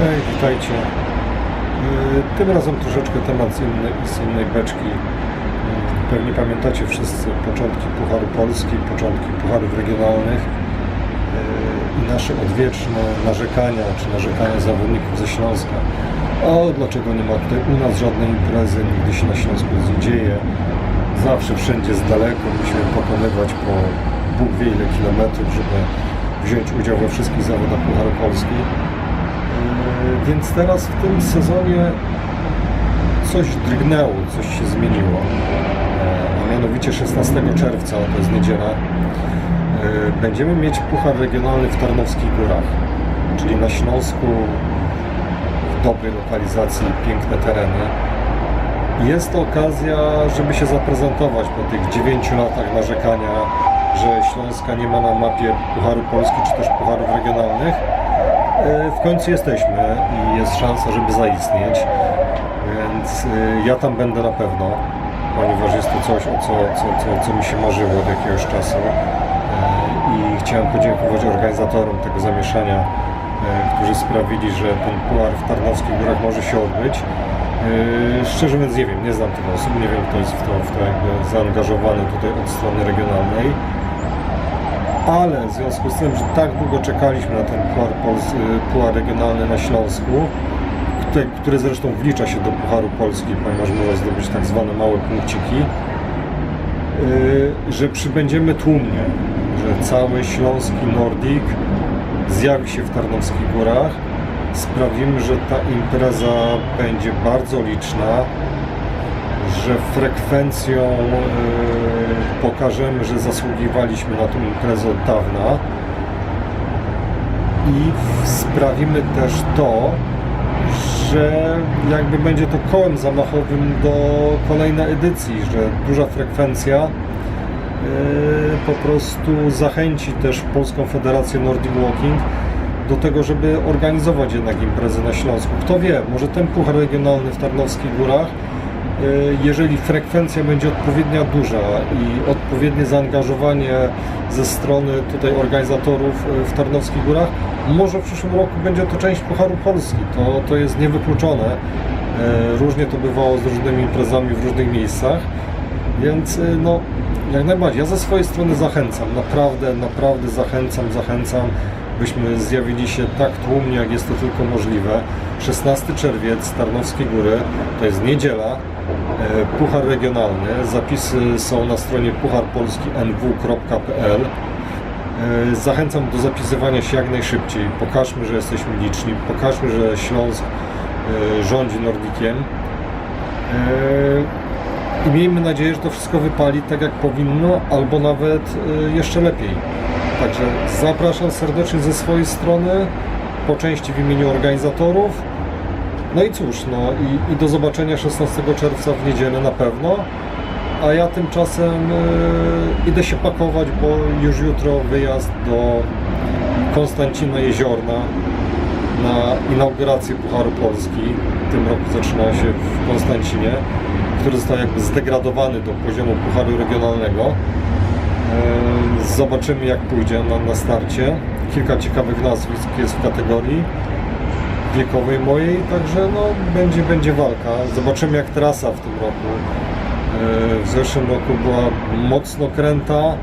Hej, witajcie. Yy, Tym razem troszeczkę temat z innej, z innej beczki. Yy, Pewnie pamiętacie wszyscy początki Pucharu Polski, początki Pucharów Regionalnych yy, i nasze odwieczne narzekania, czy narzekania zawodników ze Śląska. O, dlaczego nie ma tutaj u nas żadnej imprezy, nigdy się na Śląsku nie dzieje. Zawsze wszędzie z daleko musimy pokonywać po Bóg wie ile kilometrów, żeby wziąć udział we wszystkich zawodach Pucharu Polski. Yy, Więc teraz w tym sezonie coś drgnęło, coś się zmieniło. Yy, A mianowicie 16 czerwca, to jest niedziela, yy, będziemy mieć Puchar Regionalny w Tarnowskich Górach, czyli na Śląsku, w dobrej lokalizacji, piękne tereny. Jest to okazja, żeby się zaprezentować po tych 9 latach narzekania, że Śląska nie ma na mapie Pucharu Polski czy też Pucharów Regionalnych. E, W końcu jesteśmy i jest szansa, żeby zaistnieć, więc e, ja tam będę na pewno, ponieważ jest to coś, o co, co, co, co mi się marzyło od jakiegoś czasu E, i chciałem podziękować organizatorom tego zamieszania, którzy sprawili, że ten puchar w Tarnowskich Górach może się odbyć. Szczerze mówiąc nie wiem, nie znam tych osób, nie wiem kto jest w to, w to jakby zaangażowany tutaj od strony regionalnej ale w związku z tym, że tak długo czekaliśmy na ten puchar, Pols- y, puchar regionalny na Śląsku, który, zresztą wlicza się do Pucharu Polski, ponieważ można zdobyć tak zwane małe punkciki, y, że przybędziemy tłumnie, że cały śląski Nordic zjawi się w Tarnowskich Górach. Sprawimy, że ta impreza będzie bardzo liczna, że frekwencją y, pokażemy, że zasługiwaliśmy na tą imprezę od dawna i sprawimy też to, że jakby będzie to kołem zamachowym do kolejnej edycji, że duża frekwencja y, po prostu zachęci też Polską Federację Nordic Walking do tego, żeby organizować jednak imprezy na Śląsku. Kto wie, może ten puchar regionalny w Tarnowskich Górach jeżeli frekwencja będzie odpowiednia duża i odpowiednie zaangażowanie ze strony tutaj organizatorów y, w Tarnowskich Górach, może w przyszłym roku będzie to część Pucharu Polski. To, to jest niewykluczone. Y, Różnie to bywało z różnymi imprezami w różnych miejscach, więc no, jak najbardziej. Ja ze swojej strony zachęcam, naprawdę, naprawdę zachęcam, zachęcam, byśmy zjawili się tak tłumnie, jak jest to tylko możliwe. 16 czerwiec, Tarnowskie Góry, to jest niedziela, e, Puchar Regionalny. Zapisy są na stronie pucharpolski.nw.pl. E, Zachęcam do zapisywania się jak najszybciej. Pokażmy, że jesteśmy liczni, pokażmy, że Śląsk e, rządzi Nordikiem. I miejmy nadzieję, że to wszystko wypali tak jak powinno, albo nawet jeszcze lepiej. Także zapraszam serdecznie ze swojej strony, po części w imieniu organizatorów. No i cóż, no i, i do zobaczenia 16 czerwca w niedzielę na pewno. A ja tymczasem e, idę się pakować, bo już jutro wyjazd do Konstancina Jeziorna na inaugurację Pucharu Polski. W tym roku zaczyna się w Konstancinie, który został jakby zdegradowany do poziomu Pucharu Regionalnego. Zobaczymy jak pójdzie na, na starcie. Kilka ciekawych nazwisk jest w kategorii wiekowej mojej, także no, będzie, będzie walka. Zobaczymy jak trasa w tym roku. W zeszłym roku była mocno kręta,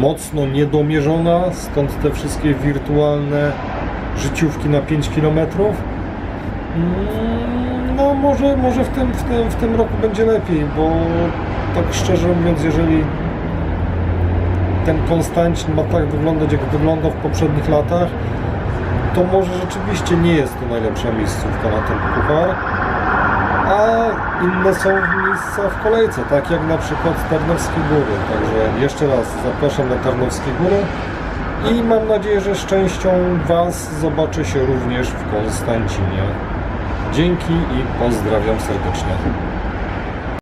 mocno niedomierzona, stąd te wszystkie wirtualne życiówki na 5 km. No może, może w, tym, w, tym, w tym roku będzie lepiej, bo tak szczerze mówiąc, jeżeli ten Konstancin ma tak wyglądać, jak wyglądał w poprzednich latach, to może rzeczywiście nie jest to najlepsza miejscówka na ten puchar, a inne są miejsca w kolejce, tak jak na przykład Tarnowskie Góry. Także jeszcze raz zapraszam na Tarnowskie Góry i mam nadzieję, że z częścią Was zobaczę się również w Konstancinie. Dzięki i pozdrawiam serdecznie.